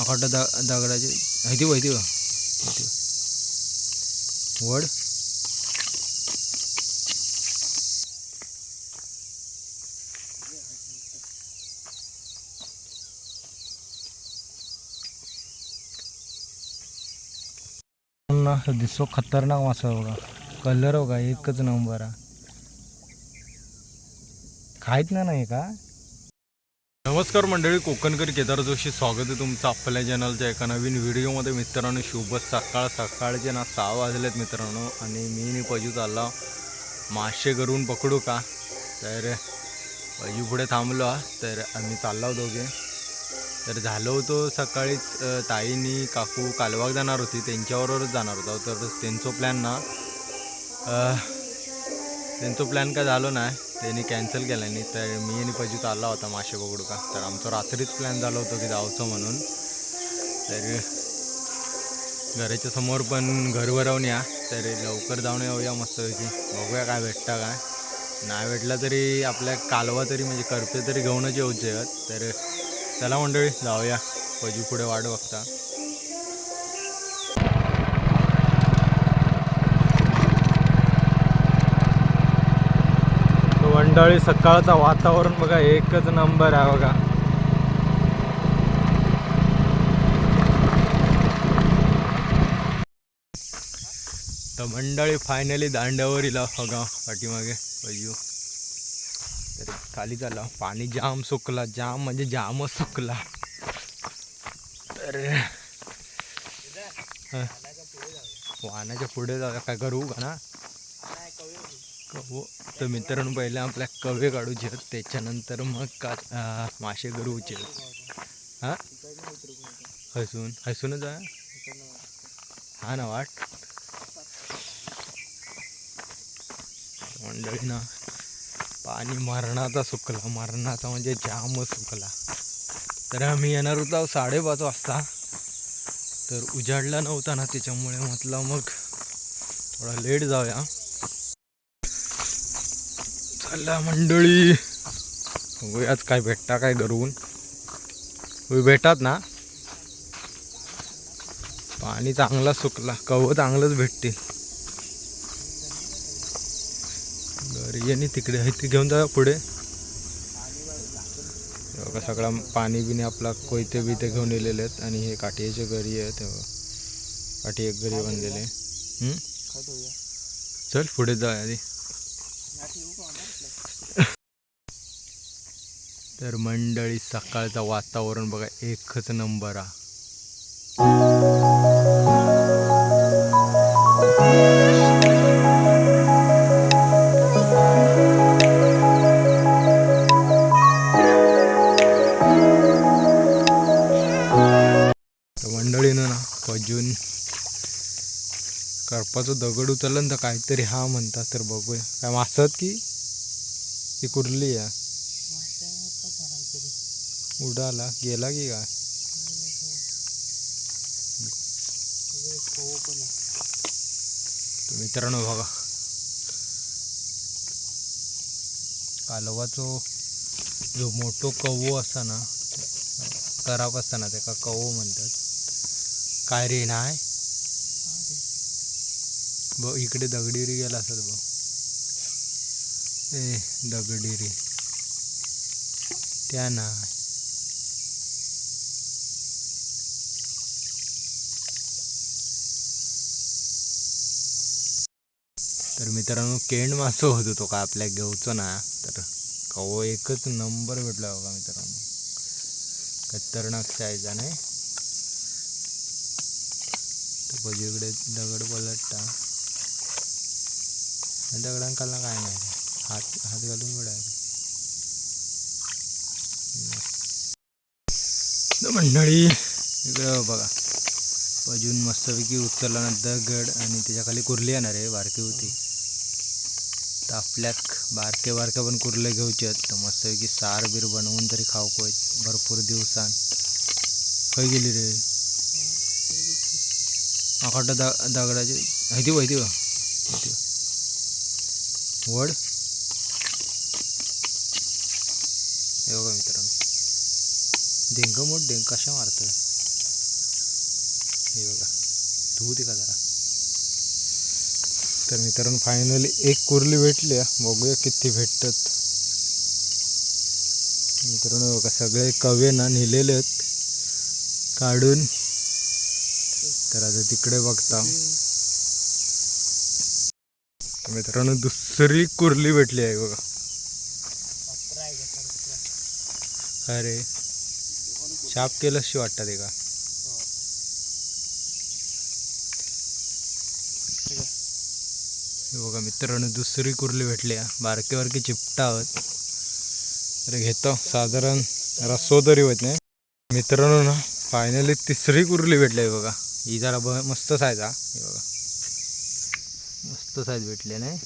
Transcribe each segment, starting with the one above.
अखंड द दगडाची हायती माहिती का वड ना दिसतो खतरनाक मासा बघा कलर बघा एकच नंबर हा खायच ना नाही का नमस्कार मंडळी कोकणकर केदार जोशी स्वागत आहे तुमचं आपल्या चॅनलच्या एका नवीन व्हिडिओमध्ये. मित्रांनो शुभ सकाळ. सकाळचे ना सहा वाजलेत मित्रांनो आणि मी नी पजू चालला मासे करून पकडू का? तर पजू पुढे थांबलो हा. तर आम्ही चाललो दोघे. तर झालो होतो सकाळीच ताईनी काकू कालवाग जाणार होती. त्यांच्याबरोबरच जाणार होता. तर त्यांचं प्लॅन ना त्यांचं प्लॅन काय झालो नाही. त्यांनी कॅन्सल केला तर मी आणि पजू चालला होता मासे पकडू का तर आमचं रात्रीच प्लॅन झाला होता की जावचं म्हणून. तर घराच्या समोर पण घर भरवून या. तर लवकर जाऊन येऊया मस्तपैकी. बघूया काय भेटतं काय. नाही भेटला तरी आपल्या कालवा तरी म्हणजे करपे तरी घेऊनच येऊ आहेत तर चला मंडळी जाऊया. पजू पुढे वाट बघता. मंडळी सकाळचं वातावरण बघा एकच नंबर आहे बघा. तर मंडळी फायनली दांड्यावर इला बघा पाठीमागे. पैजू तर खाली झाला. पाणी जाम सुकला जाम म्हणजे जामच सुकला. तर वाहनाच्या पुढे जाऊया. काय करू का ना? कवो तर मित्रांनो पहिले आपल्या कवे काढूचे आहेत त्याच्यानंतर मग का मासे करूचे हां? हसून. हसूनच आहे हा ना वाट. मंडळी ना पाणी मरणाचा सुकला. मरणाचा म्हणजे जामच सुकला. तर आम्ही येणार होतो साडेपाच वाजता. तर उजाडला नव्हता ना त्याच्यामुळे म्हटलं मग थोडा लेट जाऊया. चला मंडळी. आज काय भेटता काय करून भेटात ना? पाणी चांगला सुकला कव चांगलंच भेटते घरी आणि तिकडे आहे ते घेऊन जा पुढे. सगळा पाणी बिणी आपला कोयते बिते घेऊन येलेले आहेत आणि हे काठीचे घरी आहेत तेव्हा काठी एक घरी बांधलेले चल पुढे जा आधी. तर मंडळी सकाळचं वातावरण बघा एकच नंबर आ तर मंडळीनं ना अजून करपाचं दगड उचललं तर काहीतरी हा म्हणतात तर बघूया. काय मासत की? ती कुठली या उडाला गेला की काय? मित्रांनो बघा. कालवाचो जो मोठो कवो असा ना कराप असताना त्याका कवो म्हणतात. काय रे नाही ब इकडे दगडीरी गेला असत बघ. ए दगडीरी. त्या ना तर मित्रांनो केंड मासो होतो तो का आपल्या घेऊचो ना. तर कवो एकच नंबर भेटला बघा मित्रांनो. खतरनाक साईज नाही तर पलीकडे दगड पलटता दगडांकाला काय नाही. हात हात घालून पडायचं मंडळी इकडं बघा. अजून मस्तपैकी उचलला ना दगड आणि त्याच्याखाली कुर्ली येणार आहे बारकी होती. तर आपल्याक बारके बारके पण कुर्ले घेऊचे तर मस्तपैकी सार बीर बनवून तरी खाऊको भरपूर दिवसान. खय गेली रे. अखंड दा दगडाची. माहिती माहिती का वड. हे बघा मित्रांनो. डेंग मोठ डेंग कशा मारतं हे बघा. धुऊ दे का जरा. तर मित्रांनो फायनली एक कुर्ली भेटली आहे. बघूया किती भेटतात. मित्रांनो बघा सगळे कवे ना नेलेले आहेत. काढून. तर आता तिकडे बघता. मित्रांनो दुसरी कुर्ली भेटली आहे बघा. अरे शाप केलंशी वाटतं का? बघा मित्रांनो दुसरी कुर्ली भेटली. आहे. बारके बारके चिपटा आहोत. तर घेतो. साधारण रस्सो तरी होत नाही. मित्रांनो ना फायनली तिसरी कुर्ली भेटली आहे बघा. ही जरा ब मस्त साईज हा. हे बघा. मस्त साईज भेटली नाही.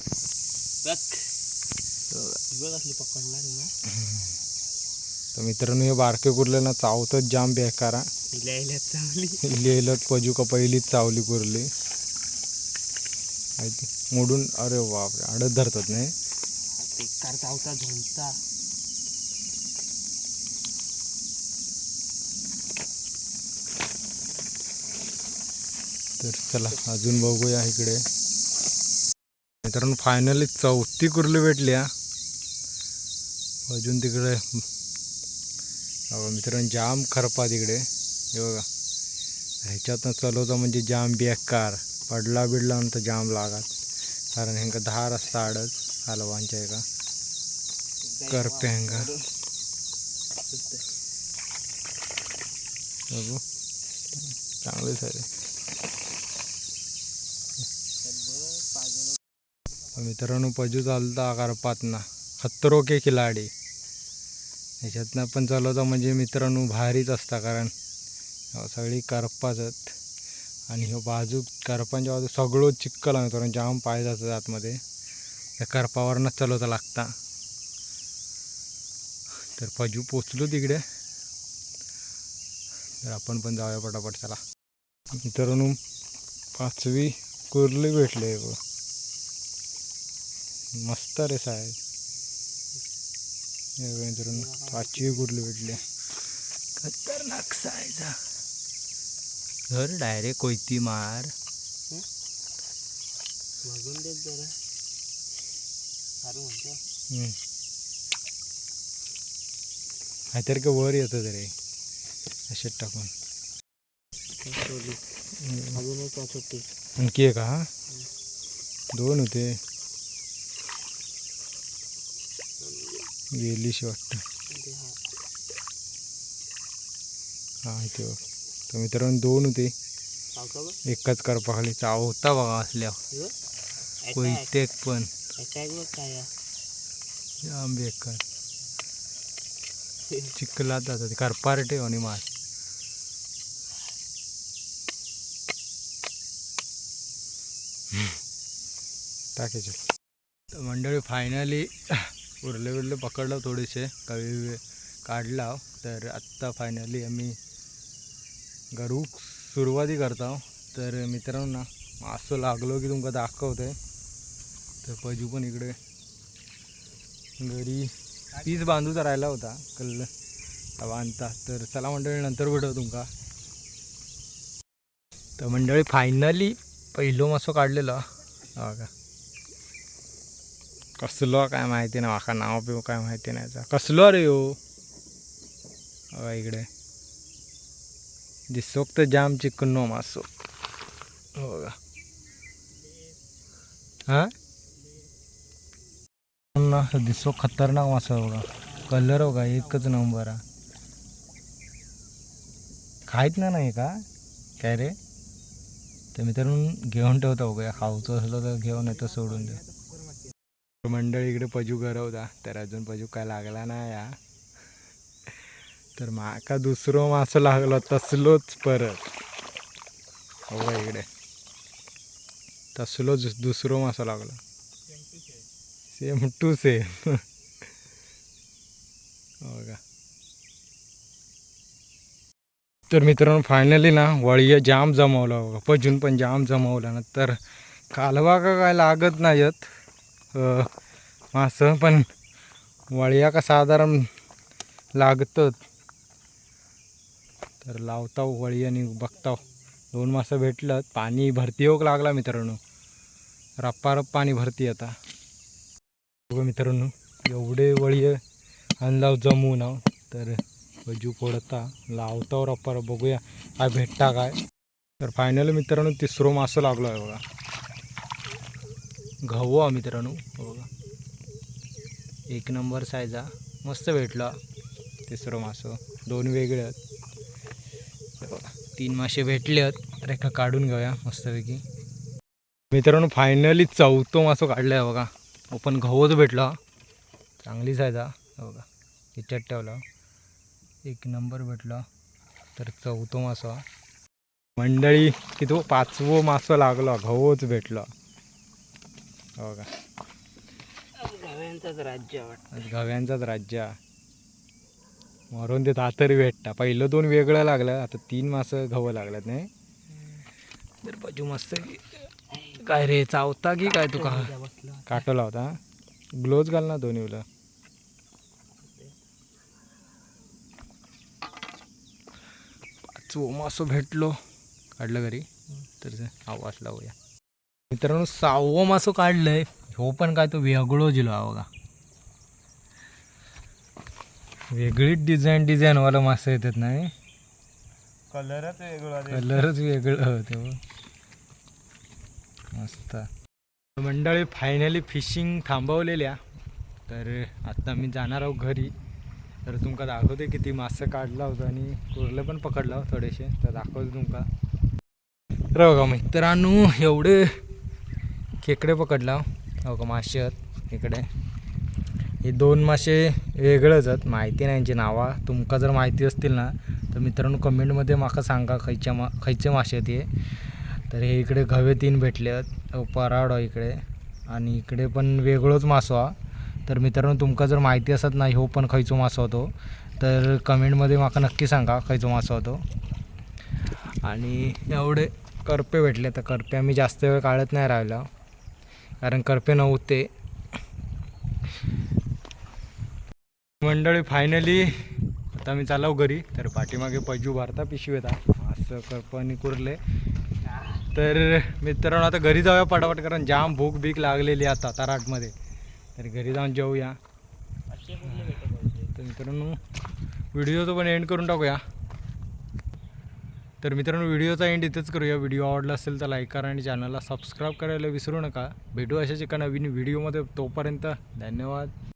तर मित्रांनो हे बारके कुर्ले ना चावतच जाम बेकार. लिहायला चांगली लिहिलं पजू का पहिलीच चावली कुर्ली. आहे ती. मोडून अरे बापरे आडत धरतात नाही. बेकार चावता झोंबता तर चला अजून बघूया इकडे. मित्रांनो फायनली चौथी कुर्ली भेटली हा. अजून तिकडे मित्रांनो जाम खरपा तिकडे. हे बघा. ह्याच्यातनं चालवता म्हणजे जाम बेकार. पडला बिडला नंतर जाम लागत. कारण ह्यांका दहा रस्ता आडच हलवांच्या एका करपे ह्यांका. बघू. चांगले झाले मित्रांनो पजू चालता करपातना. खतरो के खिलाडी. ह्याच्यातनं पण चालवता म्हणजे मित्रांनो भारीच असता कारण सगळी करपाच आणि ह्यो बाजू करपांच्या बाजू सगळं चिक्कल आहे तर जाम पाय जातात आतमध्ये त्या करपावरनंच चालवता लागता. तर पजू पोचलो तिकडे. तर आपण पण जाऊया पटापट चला. मित्रांनो पाचवी कुर्ली भेटले बघ. मस्त रे साहेब. मित्रांनो पाचवी कुर्ली भेटली. खतरनाक सायचा धर डायरेक्ट कोयती मार. वाजून देत जरा. अरे म्हणतो. काहीतरी का वर येतं रे असे टाकून. सोडली अजून एक छोटी आणखी एक हा? दोन होते. गेलीशी वाटतं. हा इथे बघ. तर मित्रांनो दोन होते. चावता बघ. एकाच करपाखाली चावता बघा असल्या. कोयतेक पण. अटॅक बघ काय आहे. जाम बेकार. चिखलात जातात. करपारटे आणि मार. टाकायचे तर मंडळी फायनली उरले उरले पकडलं थोडेसे. कवी काढला. तर आत्ता फायनली आम्ही घरू सुरुवाती करता तर मित्रांनो ना असं लागलो की तुमका दाखवतंय तर पजू पण इकडे घरी पीस बांधूचा राहिला होता कल्ल बांधता तर चला मंडळी नंतर भेटव तुमका. तर मंडळी फायनली पहिलो मासो काढलेलो. का कसलो काय माहिती नाही माका नाव पिव काय माहिती नाही याचा. कसलो रे हो? इकडे. दिसोक तर जाम चिकनो मासो हो बघा हा दिसो खतरनाक मासा बघा कलर बघा एकच नंबर हा खायत ना नाही का काय रे तर मित्रांनो घेऊन ठेवतो बघा खाऊचं असलं तर घेऊन येतो सोडून दे मंडळी इकडे पजू गरवता तर अजून पजू काय लागला नाही या तर माका दुसरो मासो लागलो तसलोच परत. हो इकडे. तसलोच दुसरो मासो लागलो. सेम टू सेम हो का तर मित्रांनो फायनली ना वळीया जाम जमवला बघा पजून पण जाम जमवला ना. तर कालवा का काय लागत नाहीत मासं पण वळिया का साधारण लागतं तर लावताव वळी आणि बघताव. दोन मासं भेटलं पाणी भरती होक लागला मित्रांनो. रप्पारप पाणी भरती आता. बघा मित्रांनो एवढे वळी आणला जमू ना तर बजू फोडता लावताव रप्पा रप बघूया काय भेटता काय. तर फायनल मित्रांनो तिसरो मासं लागलो आहे बघा. घाऊ आ मित्रांनो बघा. एक नंबर सायजा मस्त भेटला तिसरं मासं. दोन वेगळे आहेत. बघा तीन मासे भेटले आहेत रेखा काढून घेऊया मस्तपैकी. मित्रांनो फायनली चौथं मासं काढलं आहे बघा. ओपन गहूच भेटला. चांगली सायजा हे बघा. ह्याच्यात ठेवला. एक नंबर भेटला. तर चौथं मासा. मंडळी की तो पाचवं मासं लागला. गहूच भेटला. हो का गव्यांचाच राज्य गव्यांचाच राज्य हा. मरून ते तरी भेटता. पहिलं दोन वेगळं लागलं आता तीन मासं गहू लागल्यात नाही? तर बाजू मस्त काय रे चावता की काय तू का? काटवला होता ग्लोव्ज घाल ना दोन्हीला. पाचवं मासं भेटलो. काढलं घरी. तर आवाज लावूया. मित्रांनो सहावं मासं काढलंय. हो पण काय तो वेगळो जिलो हा बघा. वेगळीच डिझाईन डिझाईनवाला मासं येतात नाही कलरच वेगळा कलरच वेगळं होतं. मस्त. मंडळी फायनली फिशिंग थांबवलेल्या. तर आता मी जाणार आहोत घरी. तर तुमका दाखवते किती मासं काढला होता आणि कुर्ले पण पकडला हो थोडेसे. तर दाखवतो तुमका. तर बघा मित्रांनो एवढे खेकडे पकडला हो का मासे इकडे. हे दोन मासे वेगळंच आहेत. माहिती नाही यांची नावा. तुमका जर माहिती असतील ना तर मित्रांनो कमेंटमध्ये माका सांगा खयच्या मा खयचे मासे आहेत हे. तर हे इकडे घवे तीन भेटले आहेत. पराड इकडे. आणि इकडे पण वेगळोच मासो हा. तर मित्रांनो तुमका जर माहिती असत नाही हो पण खयचो मासो होतो. तर कमेंटमध्ये माका नक्की सांगा खयचो मासो होतो. आणि एवढे करपे भेटले. तर करपे आम्ही जास्त वेळ काढत नाही राहिला. कारण करपे नव्हते मंडळी फायनली आता मी चालव घरी तर पाठीमागे पैजू भारता पिशवीत हा. असं करपणी कुरले. तर मित्रांनो आता घरी जाऊया पटापट कारण जाम भूक बीक लागलेली आता तराटमध्ये. तर घरी जाऊन जाऊया. तर मित्रांनो व्हिडिओचं पण एंड करून टाकूया. तर मित्रांनो व्हिडिओचा एंड इथेच करूया. व्हिडिओ आवडला असेल तर लाईक करा आणि चॅनलला सबस्क्राईब करायला विसरू नका. भेटू अशाच एका नवीन व्हिडिओमध्ये तोपर्यंत धन्यवाद.